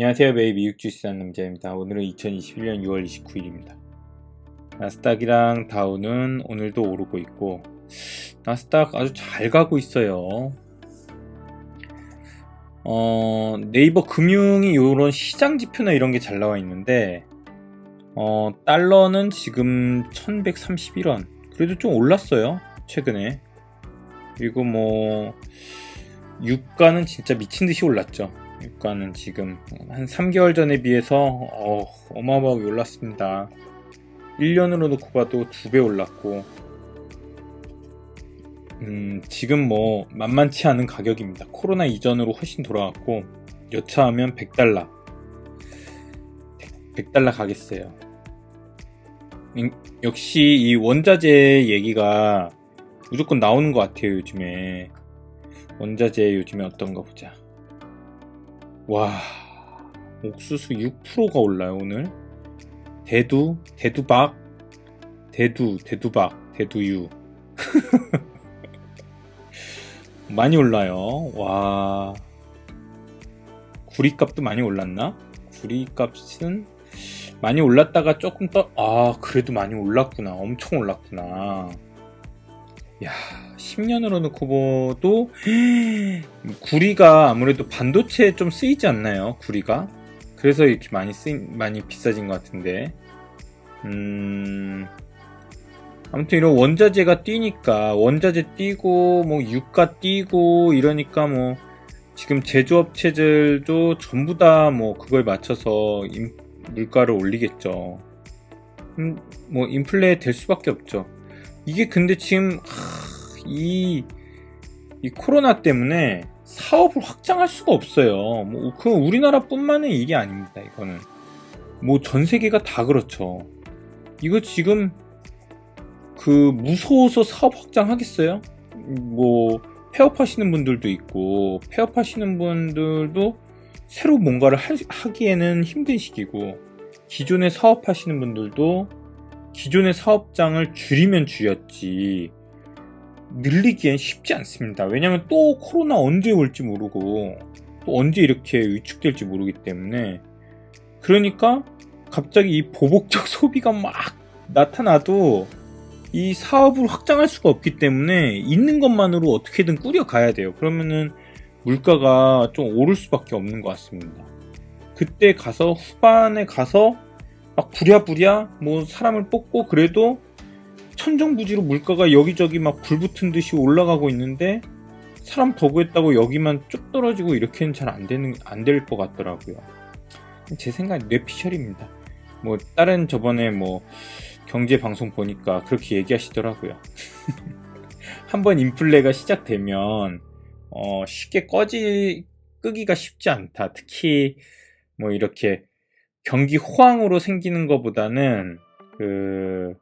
안녕하세요. 주식 사는 남자입니다. 오늘은 2021년 6월 29일입니다. 나스닥이랑 다우는 오늘도 오르고 있고 나스닥 아주 잘 가고 있어요. 어, 네이버 금융이 이런 시장 지표나 이런 게 잘 나와 있는데 어, 달러는 지금 1131원. 그래도 좀 올랐어요. 최근에. 그리고 뭐 유가는 진짜 미친 듯이 올랐죠. 유가는 지금 한 3개월 전에 비해서 어, 어마어마하게 올랐습니다. 1년으로 놓고 봐도 2배 올랐고 음, 지금 뭐 만만치 않은 가격입니다. 코로나 이전으로 훨씬 돌아왔고 여차하면 100달러 100달러 가겠어요. 음, 역시 이 원자재 얘기가 무조건 나오는 것 같아요 요즘에 원자재 요즘에 어떤가 보자 와 옥수수 6%가 올라요 오늘? 대두 대두박? 대두 대두박 대두유. 많이 올라요. 와. 구리값도 많이 올랐나? 구리값은 많이 올랐다가 조금 떠, 아, 그래도 많이 올랐구나. 엄청 올랐구나. 야, 10년으로 놓고 봐도, 구리가 아무래도 반도체에 좀 쓰이지 않나요? 구리가? 그래서 이렇게 많이 쓰, 많이 비싸진 것 같은데. 음, 아무튼 이런 원자재가 뛰니까, 원자재 뛰고, 뭐, 유가 뛰고, 이러니까 뭐, 지금 제조업체들도 전부 다 뭐, 그걸 맞춰서 임, 물가를 올리겠죠. 음, 뭐 인플레 될 수밖에 없죠. 이게 근데 지금 하, 이, 이 코로나 때문에 사업을 확장할 수가 없어요. 뭐, 그 우리나라뿐만의 일이 아닙니다. 이거는 뭐 전 세계가 다 그렇죠. 이거 지금 그 무서워서 사업 확장하겠어요? 뭐 폐업하시는 분들도 있고 폐업하시는 분들도 새로 뭔가를 하, 기에는 힘든 시기고 기존에 사업하시는 분들도 기존의 사업장을 줄이면 줄였지 늘리기엔 쉽지 않습니다. 왜냐하면 또 코로나 언제 올지 모르고 또 언제 이렇게 위축될지 모르기 때문에 그러니까 갑자기 이 보복적 소비가 막 나타나도 이 사업을 확장할 수가 없기 때문에 있는 것만으로 어떻게든 꾸려가야 돼요. 그러면은 물가가 좀 오를 수밖에 없는 것 같습니다. 그때 가서 후반에 가서 막 부랴부랴 뭐 사람을 뽑고 그래도 천정부지로 물가가 여기저기 막 불붙은 듯이 올라가고 있는데 사람 더 구했다고 여기만 쭉 떨어지고 이렇게는 잘 안 되는 안 될 것 같더라고요. 제 생각 뇌피셜입니다. 뭐 다른 저번에 뭐 경제 방송 보니까 그렇게 얘기하시더라고요. 한번 인플레가 시작되면 어, 쉽게 꺼지, 끄기가 쉽지 않다. 특히, 뭐, 이렇게 경기 호황으로 생기는 것보다는, 그,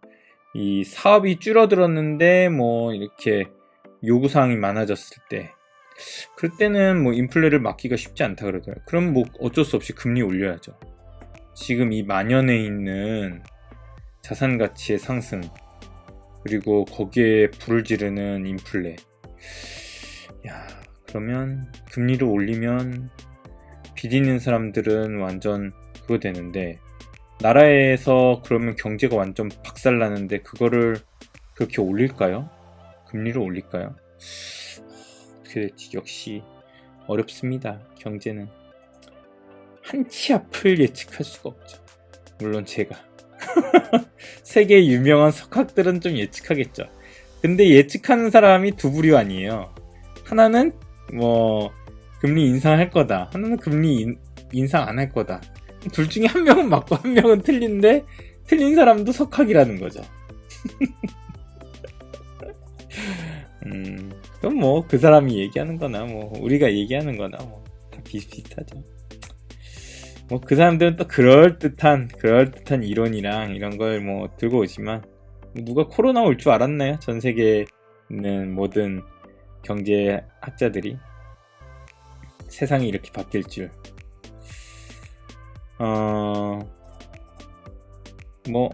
이 사업이 줄어들었는데, 뭐, 이렇게 요구사항이 많아졌을 때, 그럴 때는 뭐, 인플레를 막기가 쉽지 않다 그러더라고요. 그럼 뭐, 어쩔 수 없이 금리 올려야죠. 지금 이 만연해 있는 자산 가치의 상승, 그리고 거기에 불을 지르는 인플레. 야, 그러면 금리를 올리면 빚 있는 사람들은 완전 그거 되는데 나라에서 그러면 경제가 완전 박살나는데 그거를 그렇게 올릴까요? 금리를 올릴까요? 어떻게 될지 역시 어렵습니다. 경제는 한치 앞을 예측할 수가 없죠. 물론 제가 세계 유명한 석학들은 좀 예측하겠죠. 근데 예측하는 사람이 두 부류 아니에요. 하나는 뭐 금리 인상할 거다. 하나는 금리 인, 인상 안 할 거다. 둘 중에 한 명은 맞고 한 명은 틀린데 틀린 사람도 석학이라는 거죠. 음, 그럼 뭐 그 사람이 얘기하는 거나 뭐 우리가 얘기하는 거나 뭐 다 비슷비슷하죠. 뭐 그 사람들은 또 그럴 듯한 그럴 듯한 이론이랑 이런 걸 뭐 들고 오지만 누가 코로나 올 줄 알았나요? 전 세계는 모든 경제학자들이 세상이 이렇게 바뀔 줄. 어, 뭐,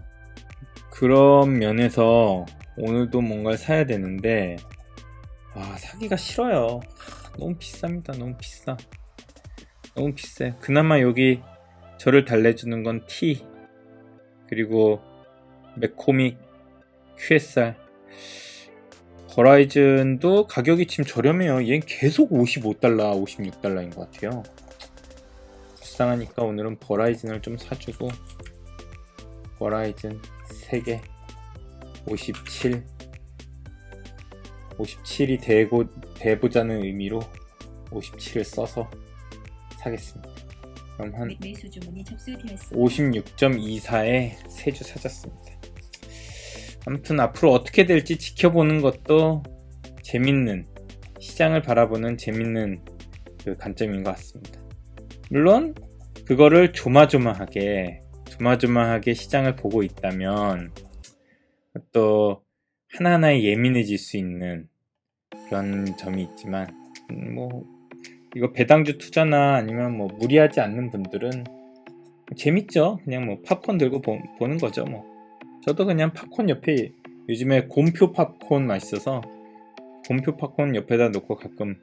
그런 면에서 오늘도 뭔가를 사야 되는데, 아, 사기가 싫어요. 너무 비쌉니다. 너무 비싸. 너무 비싸요. 그나마 여기 저를 달래주는 건 T 그리고 맥코믹 QSR 버라이즌도 가격이 지금 저렴해요. 얘는 계속 55달러, 56달러인 것 같아요. 불쌍하니까 오늘은 버라이즌을 좀 사주고 버라이즌 3개 57 57이 되고 되보자는 의미로 57을 써서 사겠습니다. 그럼 한 매수 주문이 접수되었습니다. 56.24에 세 주 사줬습니다. 아무튼 앞으로 어떻게 될지 지켜보는 것도 재밌는 시장을 바라보는 재밌는 그 관점인 것 같습니다. 물론 그거를 조마조마하게 조마조마하게 시장을 보고 있다면 또 하나하나에 예민해질 수 있는 그런 점이 있지만 음, 뭐 이거 배당주 투자나 아니면 뭐 무리하지 않는 분들은 재밌죠. 그냥 뭐 팝콘 들고 보, 는 거죠. 뭐 저도 그냥 팝콘 옆에 요즘에 곰표 팝콘 맛있어서 곰표 팝콘 옆에다 놓고 가끔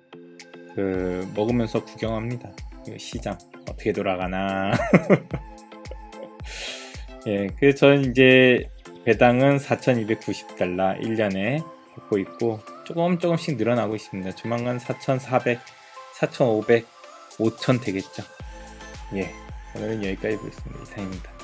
그 먹으면서 구경합니다. 그 시장 어떻게 돌아가나. 예, 그래서 저는 이제 배당은 4,290달러 1년에 받고 있고 조금 조금씩 늘어나고 있습니다. 조만간 4,400, 4,500, 5,000 되겠죠. 예, 오늘은 여기까지 보겠습니다. 이상입니다.